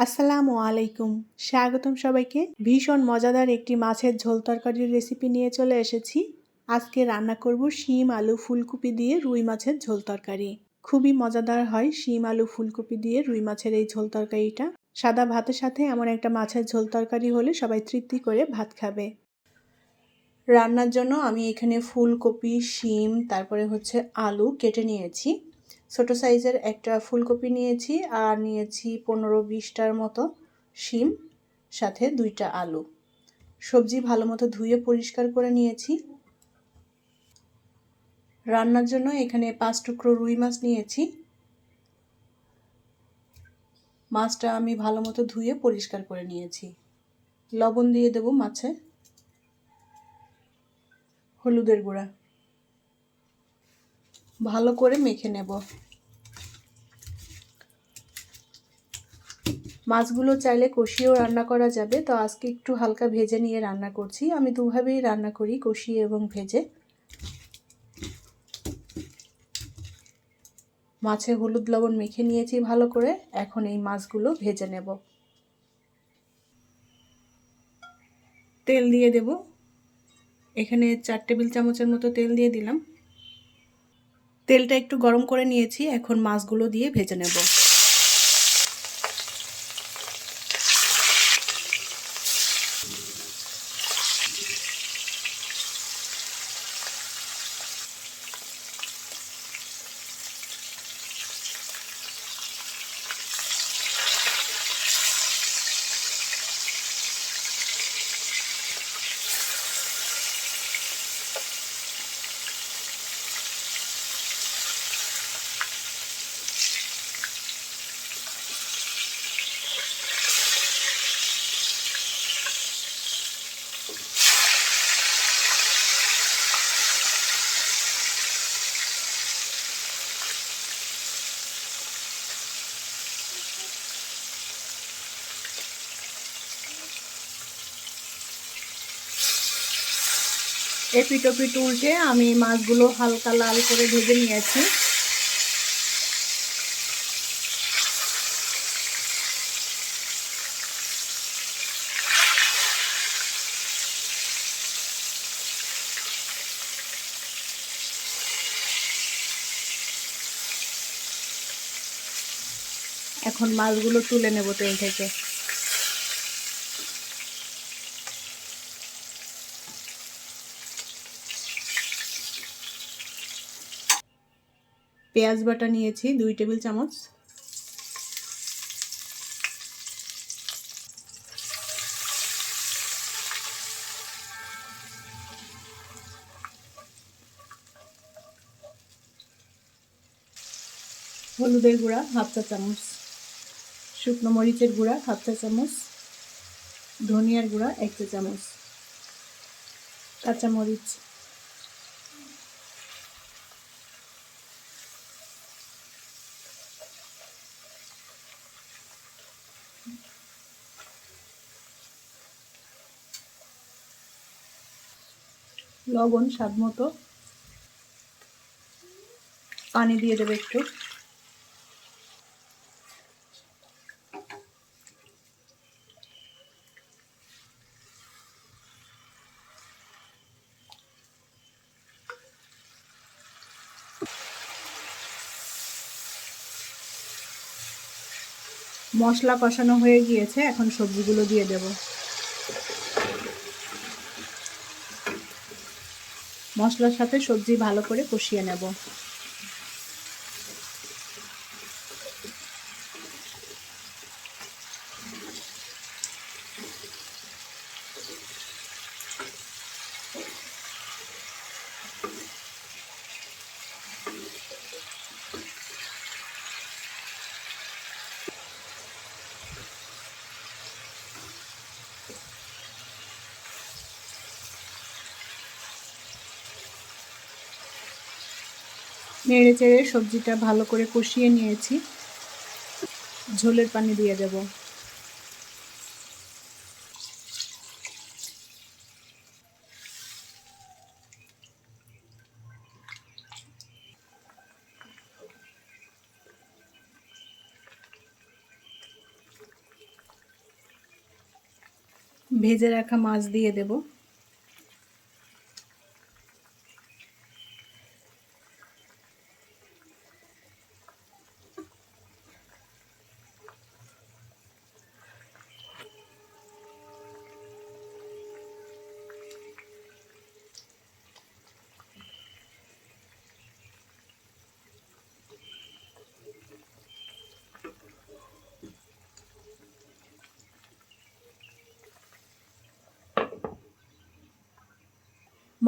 আসসালামু আলাইকুম। স্বাগতম সবাইকে। ভীষণ মজাদার একটি মাছের ঝোল তরকারির রেসিপি নিয়ে চলে এসেছি। আজকে রান্না করব শিম, আলু, ফুলকপি দিয়ে রুই মাছের ঝোল তরকারি। খুবই মজাদার হয় শিম, আলু, ফুলকপি দিয়ে রুই মাছের এই ঝোল তরকারিটা। সাদা ভাতের সাথে এমন একটা মাছের ঝোল তরকারি হলে সবাই তৃপ্তি করে ভাত খাবে। রান্নার জন্য আমি এখানে ফুলকপি, শিম, তারপরে হচ্ছে আলু কেটে নিয়েছি। ছোট সাইজের একটা ফুলকপি নিয়েছি আর নিয়েছি পনেরো বিশটার মতো শিম, সাথে দুইটা আলু। সবজি ভালো মতো ধুয়ে পরিষ্কার করে নিয়েছি। রান্নার জন্য এখানে পাঁচ টুকরো রুই মাছ নিয়েছি। মাছটা আমি ভালো মতো ধুয়ে পরিষ্কার করে নিয়েছি। লবণ দিয়ে দেব মাছে। হলুদের গুঁড়া। ভালো করে মেখে নেব। মাছগুলো চাইলে কষিয়েও রান্না করা যাবে। তো আজকে একটু হালকা ভেজে নিয়ে রান্না করছি। আমি দুভাবেই রান্না করি, কষিয়ে এবং ভেজে। মাছে হলুদ লবণ মেখে নিয়েছি ভালো করে। এখন এই মাছগুলো ভেজে নেব। তেল দিয়ে দেব। এখানে চার টেবিল চামচের মতো তেল দিয়ে দিলাম। তেলটা একটু গরম করে নিয়েছি এখন মাছগুলো দিয়ে ভেজে নেব। এপিটোপিট উল্টে আমি মাছগুলো হালকা লাল করে ভেজে নিয়েছি। এখন মাছগুলো তুলে নেব তেল থেকে। পেঁয়াজ বাটা নিয়েছি, দুই টেবিল চামচ। হলুদের গুঁড়া, হাফ চা চামচ। শুকনো মরিচের গুঁড়া, হাফ চা চামচ। ধনিয়ার গুঁড়া, এক চা চামচ। কাঁচা লবণ, স্বাদ মতো। পানি দিয়ে দেবে একটু। মশলা কষানো হয়ে গিয়েছে, এখন সবজিগুলো দিয়ে দেব। মশলার সাথে সবজি ভালো করে কষিয়ে নেব। নেড়ে চেড়ে সবজিটা ভালো করে কষিয়ে নিয়েছি। ঝোলের পানি দিয়ে দেব। ভেজে রাখা মাছ দিয়ে দেব।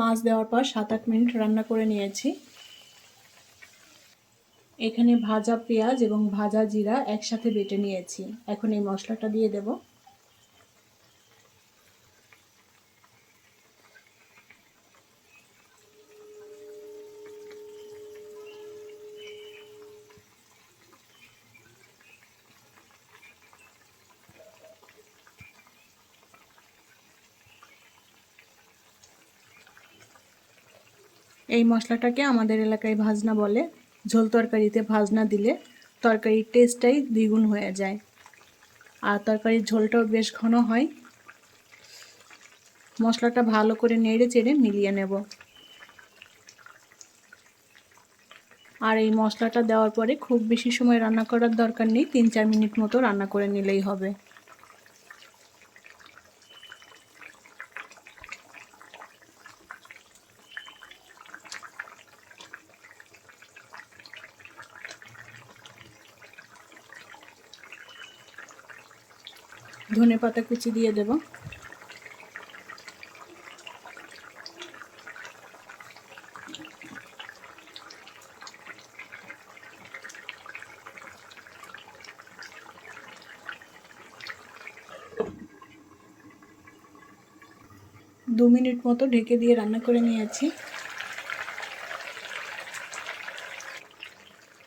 মাছ দেওয়ার পর সাত আট মিনিট রান্না করে নিয়েছি। এখানে ভাজা পেঁয়াজ এবং ভাজা জিরা একসাথে বেটে নিয়েছি। এখন এই মশলাটা দিয়ে দেব। এই মশলাটাকে আমাদের এলাকায় ভাজনা বলে। ঝোল তরকারিতে ভাজনা দিলে তরকারির টেস্টটাই দ্বিগুণ হয়ে যায়। আর তরকারির ঝোলটাও বেশ ঘন হয়। মশলাটা ভালো করে নেড়ে চেড়ে মিলিয়ে নেব। আর এই মশলাটা দেওয়ার পরে খুব বেশি সময় রান্না করার দরকার নেই। তিন চার মিনিট মতো রান্না করে নিলেই হবে। ধনে পাতা কুচি দিয়ে দেব। দু মিনিট মতো ঢেকে দিয়ে রান্না করে নিয়েছি।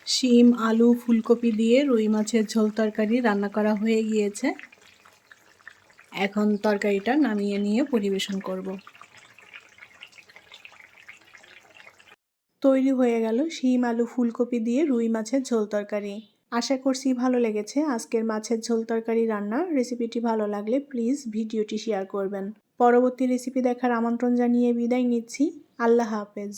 শিম, আলু, ফুলকপি দিয়ে রুই মাছের ঝোল তরকারি রান্না করা হয়ে গিয়েছে। এখন তরকারিটা নামিয়ে নিয়ে পরিবেশন করব। তৈরি হয়ে গেল শিম, আলু, ফুলকপি দিয়ে রুই মাছের ঝোল তরকারি। আশা করছি ভালো লেগেছে আজকের মাছের ঝোল তরকারি রান্না। রেসিপিটি ভালো লাগলে প্লিজ ভিডিওটি শেয়ার করবেন। পরবর্তী রেসিপি দেখার আমন্ত্রণ জানিয়ে বিদায় নিচ্ছি। আল্লাহ হাফেজ।